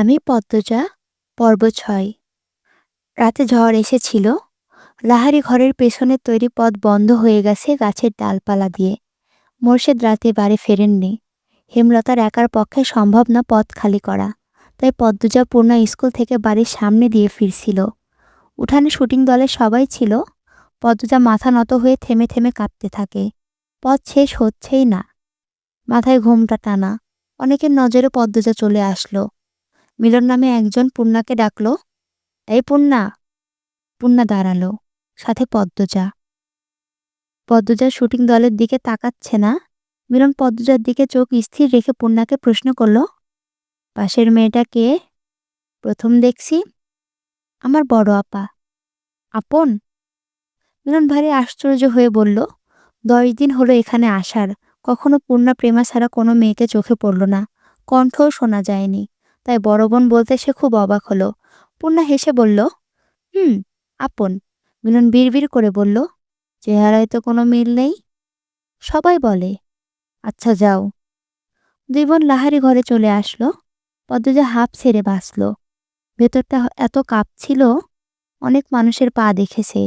আমি পদ্মজা, পর্ব ছয়। রাতে ঝড় এসেছিল। লাহারি ঘরের পেছনের তৈরি পথ বন্ধ হয়ে গেছে গাছের ডালপালা দিয়ে। মোর্শেদ রাতে বাড়ি ফেরেননি। হেমলতার একার পক্ষে সম্ভব না পথ খালি করা। তাই পদ্মজা পূর্ণা স্কুল থেকে বাড়ির সামনে দিয়ে ফিরছিল। উঠানে শুটিং দলের সবাই ছিল। পদ্মজা মাথা নত হয়ে থেমে থেমে কাঁপতে থাকে। পথ শেষ হচ্ছেই না। মাথায় ঘুমটা টানা। অনেকের নজরে পদ্মজা চলে আসলো। মিলন নামে একজন পূর্ণাকে ডাকল। এই পূর্ণা পূর্ণা দাঁড়াল, সাথে পদ্মজা। পদ্মজা শুটিং দলের দিকে তাকাচ্ছে না। মিলন পদ্মজার দিকে চোখ স্থির রেখে পূর্ণাকে প্রশ্ন করল, পাশের মেয়েটা কে? প্রথম দেখছি। আমার বড় আপা। আপন? মিলন ভারী আশ্চর্য হয়ে বলল, দশ দিন হলো এখানে আসার। কখনো পূর্ণা প্রেমা ছাড়া কোনো মেয়েকে চোখে পড়ল না। কণ্ঠও শোনা যায়নি। তাই বড় বোন বলতে সে খুব অবাক হলো। পূর্ণা হেসে বলল, হুম, আপন। মিলন বিড়বিড় করে বলল, চেহারায় তো কোনো মিল নেই? সবাই বলে। আচ্ছা যাও। দুই বোন লাহারি ঘরে চলে আসলো। পদ্মজা হাফ ছেড়ে বাঁচল। ভেতরটা এত কাঁপছিল, অনেক মানুষের পা দেখেছে।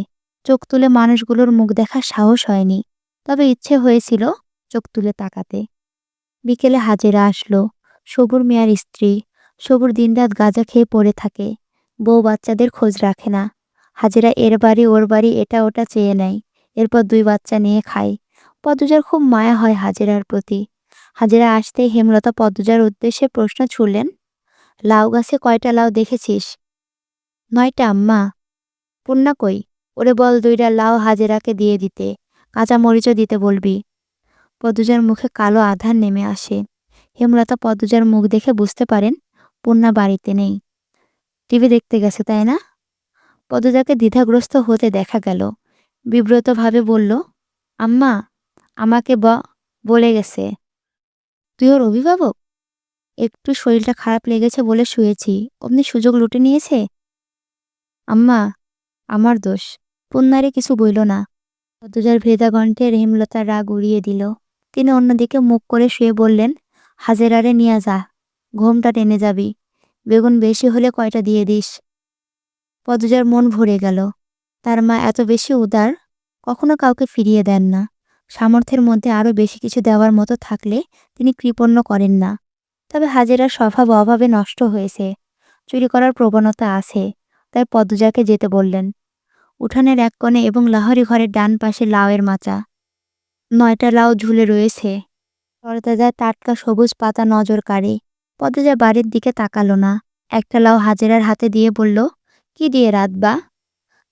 চোখ তুলে মানুষগুলোর মুখ দেখার সাহস হয়নি, তবে ইচ্ছে হয়েছিল চোখ তুলে তাকাতে। বিকেলে হাজেরা আসলো, সবুর মিয়ার স্ত্রী সবুর দিনরাত গাঁজা খেয়ে পড়ে থাকে। বউ বাচ্চাদের খোঁজ রাখে না। হাজিরা এর বাড়ি ওর বাড়ি এটা ওটা চেয়ে নেয়। এরপর দুই বাচ্চা নিয়ে খায়। পদ্মজার খুব মায়া হয় হাজিরার প্রতি। হাজিরা আসতেই হেমলতা পদ্মজার উদ্দেশ্যে প্রশ্ন ছুড়লেন, লাউ গাছে কয়টা লাউ দেখেছিস? নয়টা, আম্মা। পূর্ণা কই? ওরে বল দুইটা লাউ হাজেরাকে দিয়ে দিতে। কাঁচা মরিচও দিতে বলবি। পদ্মজার মুখে কালো আধার নেমে আসে। হেমলতা পদ্মজার মুখ দেখে বুঝতে পারেন পূর্ণা বাড়িতে নেই। টিভি দেখতে গেছে, তাই না? পদজাকে দ্বিধাগ্রস্ত হতে দেখা গেল। বিব্রতভাবে বলল, আম্মা, আমাকে ব, বলে গেছে। তুই ওর অভিভাবক? একটু শরীরটা খারাপ লেগেছে বলে শুয়েছি। অমনি সুযোগ লুটে নিয়েছে? আম্মা, আমার দোষ। পুন্নারে কিছু বইল না। পদজার ভেদা কণ্ঠে হেমলতার রাগ উড়িয়ে দিল। তিনি অন্যদিকে মুখ করে শুয়ে বললেন, হাজেরারে নিয়ে যা। ঘোমটা টেনে যাবি। বেগুন বেশি হলে কয়টা দিয়ে দিস? পদজার মন ভরে গেল। তার মা এত বেশি উদার, কখনো কাউকে ফিরিয়ে দেন না। সামর্থ্যের মধ্যে আরও বেশি কিছু দেওয়ার মতো থাকলে তিনি কৃপণ্য করেন না। তবে হাজেরার স্বভাব অভাবে নষ্ট হয়েছে। চুরি করার প্রবণতা আছে, তাই পদ্মজাকে যেতে বললেন। উঠানের এক কোণে এবং লাহরি ঘরের ডান পাশে লাউয়ের মাচা। নয়টা লাউ ঝুলে রয়েছে। তরতাজা টাটকা সবুজ পাতা নজর কাড়ে পদ্মজা বাড়ির দিকে তাকালো না। একটা লাউ হাজেরার হাতে দিয়ে বলল, কি দিয়ে রাতবা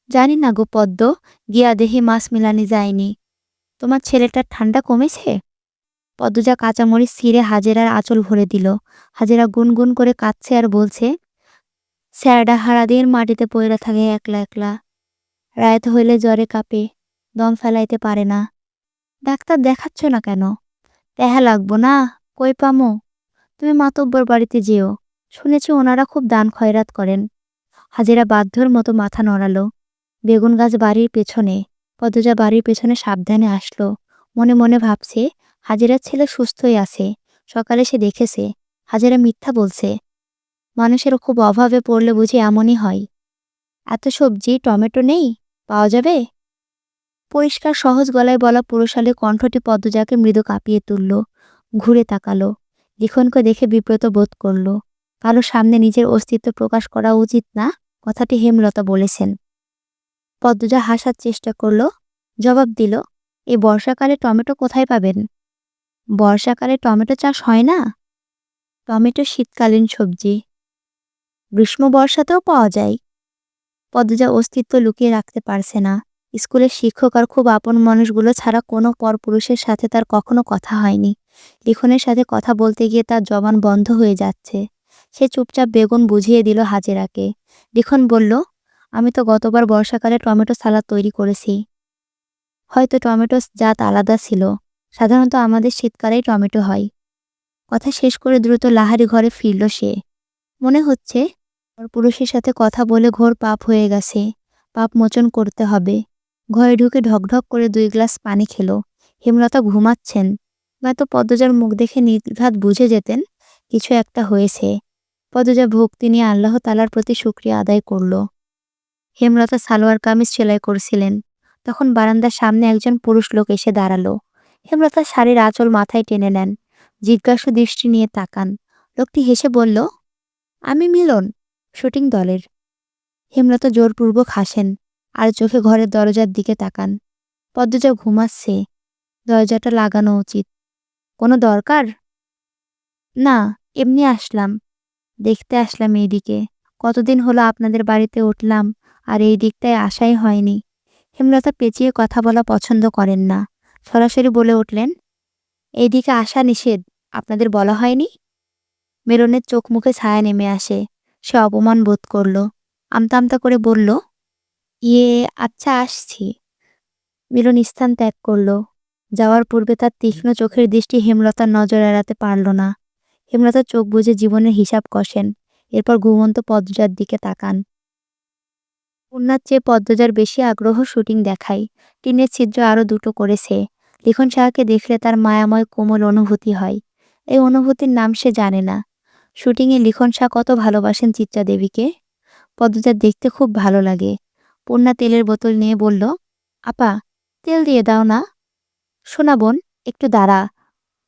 জানি না গো পদ্ম, গিয়া দেহি মাছ মিলানি যায়নি। তোমার ছেলেটার ঠান্ডা কমেছে? পদ্মজা কাঁচামরিচ ছিঁড়ে হাজেরার আঁচল ভরে দিল। হাজেরা গুনগুন করে কাঁদছে আর বলছে, স্যারডা হারা দিয়ে মাটিতে পয়রা থাকে একলা একলা। রায়ত হইলে জ্বরে কাঁপে, দম ফেলাইতে পারে না। ডাক্তার দেখাচ্ছ না কেন? তেহা লাগবো না, কই পামো? তুমি মাতব্বর বাড়িতে যেও। শুনেছি ওনারা খুব দান খয়রাত করেন। হাজিরা বাধ্যর মতো মাথা নড়ালো। বেগুন গাছ বাড়ির পেছনে পদজা বাড়ির পেছনে সাবধানে আসলো। মনে মনে ভাবছে, হাজিরার ছেলে সুস্থই আছে। সকালে সে দেখেছে, হাজিরা মিথ্যা বলছে। মানুষের খুব অভাবে পড়লে বুঝি এমনই হয়। এত সবজি, টমেটো নেই? পাওয়া যাবে? পরিষ্কার সহজ গলায় বলা পুরুষালে কণ্ঠটি পদ্মজাকে মৃদু কাঁপিয়ে তুলল। ঘুরে তাকালো। লিখনকে দেখে বিব্রত বোধ করল, কারও সামনে নিজের অস্তিত্ব প্রকাশ করা উচিত না, কথাটি হেমলতা বলেছেন। পদ্মজা হাসার চেষ্টা করল, জবাব দিল এই বর্ষাকালে টমেটো কোথায় পাবেন? বর্ষাকালে টমেটো চাষ হয় না? টমেটো শীতকালীন সবজি। গ্রীষ্ম বর্ষাতেও পাওয়া যায়। পদ্মজা অস্তিত্ব লুকিয়ে রাখতে পারছে না। স্কুলের শিক্ষক আর খুব আপন মানুষগুলো ছাড়া কোনো পরপুরুষের সাথে তার কখনো কথা হয়নি। লিখনের সাথে কথা বলতে গিয়ে তার জবান বন্ধ হয়ে যাচ্ছে। সে চুপচাপ বেগুন বুঝিয়ে দিল হাজেরাকে। লিখন বলল, আমি তো গতবার বর্ষাকালে টমেটো সালাদ তৈরি করেছি। হয়তো টমেটো জাত আলাদা ছিল। সাধারণত আমাদের শীতকালেই টমেটো হয়। কথা শেষ করে দ্রুত লাহারি ঘরে ফিরল সে। মনে হচ্ছে, ওর পুরুষের সাথে কথা বলে ঘোর পাপ হয়ে গেছে। পাপ মোচন করতে হবে। ঘরে ঢুকে ঢকঢক করে দুই গ্লাস পানি খেলো। হেমলতা ঘুমাচ্ছেন। নয়তো পদ্মজার মুখ দেখে নির্ঘাত বুঝে যেতেন, কিছু একটা হয়েছে। পদ্মজা ভক্তি নিয়ে আল্লাহ তালার প্রতি শুক্রিয়া আদায় করল। হেমলতা সালোয়ার কামিজ সেলাই করছিলেন। তখন বারান্দার সামনে একজন পুরুষ লোক এসে দাঁড়াল। হেমলতা শাড়ির আঁচল মাথায় টেনে নেন। জিজ্ঞাসু দৃষ্টি নিয়ে তাকান। লোকটি হেসে বলল, আমি মিলন, শুটিং দলের। হেমলতা জোরপূর্বক হাসেন আর চোখে ঘরের দরজার দিকে তাকান। পদ্মজা ঘুমাচ্ছে। দরজাটা লাগানো উচিত। কোনো দরকার? না, এমনি আসলাম। দেখতে আসলাম এইদিকে। কতদিন হলো আপনাদের বাড়িতে উঠলাম, আর এই দিকটায় আসাই হয়নি। হেমলতা পেঁচিয়ে কথা বলা পছন্দ করেন না। সরাসরি বলে উঠলেন, এইদিকে আসা নিষেধ, আপনাদের বলা হয়নি? মেরনের চোখ মুখে ছায়া নেমে আসে। সে অপমান বোধ করল। আমতা আমতা করে বলল ইয়ে আচ্ছা আসছি। মিলন স্থান ত্যাগ করল। যাওয়ার পূর্বে তার তীক্ষ্ণ চোখের দৃষ্টি হেমলতার নজর এড়াতে পারল না। হেমলতা চোখ বুঝে জীবনের হিসাব কষেন, এরপর ঘুমন্ত পদ্মজার দিকে তাকান। পূর্ণার চেয়ে পদ্মজার বেশি আগ্রহ শুটিং দেখায়। টিনের ছিদ্র আরও দুটো করেছে। লিখন সাহাকে দেখলে তার মায়াময় কোমল অনুভূতি হয়। এই অনুভূতির নাম সে জানে না। শুটিংয়ে লিখন শাহ কত ভালোবাসেন চিত্রা দেবীকে পদ্মজার দেখতে খুব ভালো লাগে। পূর্ণা তেলের বোতল নিয়ে বলল, আপা, তেল দিয়ে দাও না। শোনা বোন, একটু দাঁড়া।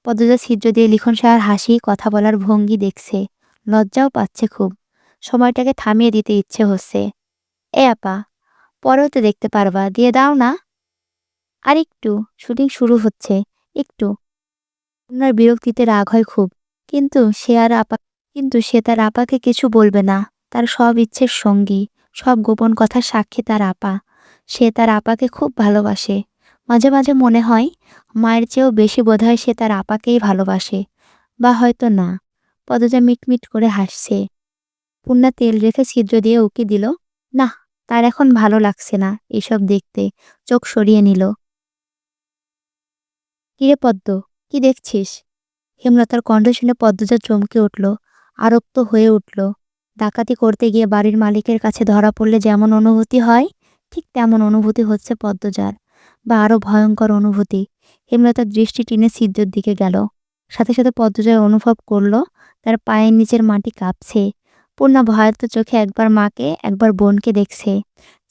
পদ্মজা ছিদ্র দিয়ে লিখন সাহার হাসি, কথা বলার ভঙ্গি দেখছে। লজ্জাও পাচ্ছে খুব। সময়টাকে থামিয়ে দিতে ইচ্ছে হচ্ছে। এ আপা, পরেও তো দেখতে পারবা, দিয়ে দাও না। আর একটু, শুটিং শুরু হচ্ছে, একটু। আপনার বিরক্তিতে রাগ হয় খুব, কিন্তু সে আর আপা, কিন্তু সে তার আপাকে কিছু বলবে না। তার সব ইচ্ছের সঙ্গী, সব গোপন কথার সাক্ষী তার আপা। সে তার আপাকে খুব ভালোবাসে। মাঝে মাঝে মনে হয়, মায়ের চেয়েও বেশি বোধহয় সে তার আপাকেই ভালোবাসে। বা হয়তো না। পদজা মিটমিট করে হাসছে। পূর্ণা তেল রেখে ছিদ্র দিয়ে উকি দিল না তার এখন ভালো লাগছে না এসব দেখতে। চোখ সরিয়ে নিল। কিরে পদ্ম, কি দেখছিস? হেমলতার কণ্ঠ শুনে পদ্মজা চমকে উঠল, আরক্ত হয়ে উঠল। ডাকাতি করতে গিয়ে বাড়ির মালিকের কাছে ধরা পড়লে যেমন অনুভূতি হয়, ঠিক তেমন অনুভূতি হচ্ছে পদ্মজার। বা আরও ভয়ঙ্কর অনুভূতি। হেমলতার দৃষ্টি টেনে সিদ্ধর দিকে গেল। সাথে সাথে পদ্মজয় অনুভব করল, তার পায়ের নিচের মাটি কাঁপছে। পূর্ণা ভয়ার্ত চোখে একবার মাকে, একবার বোনকে দেখছে।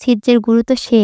ছিদ্রের তো সে।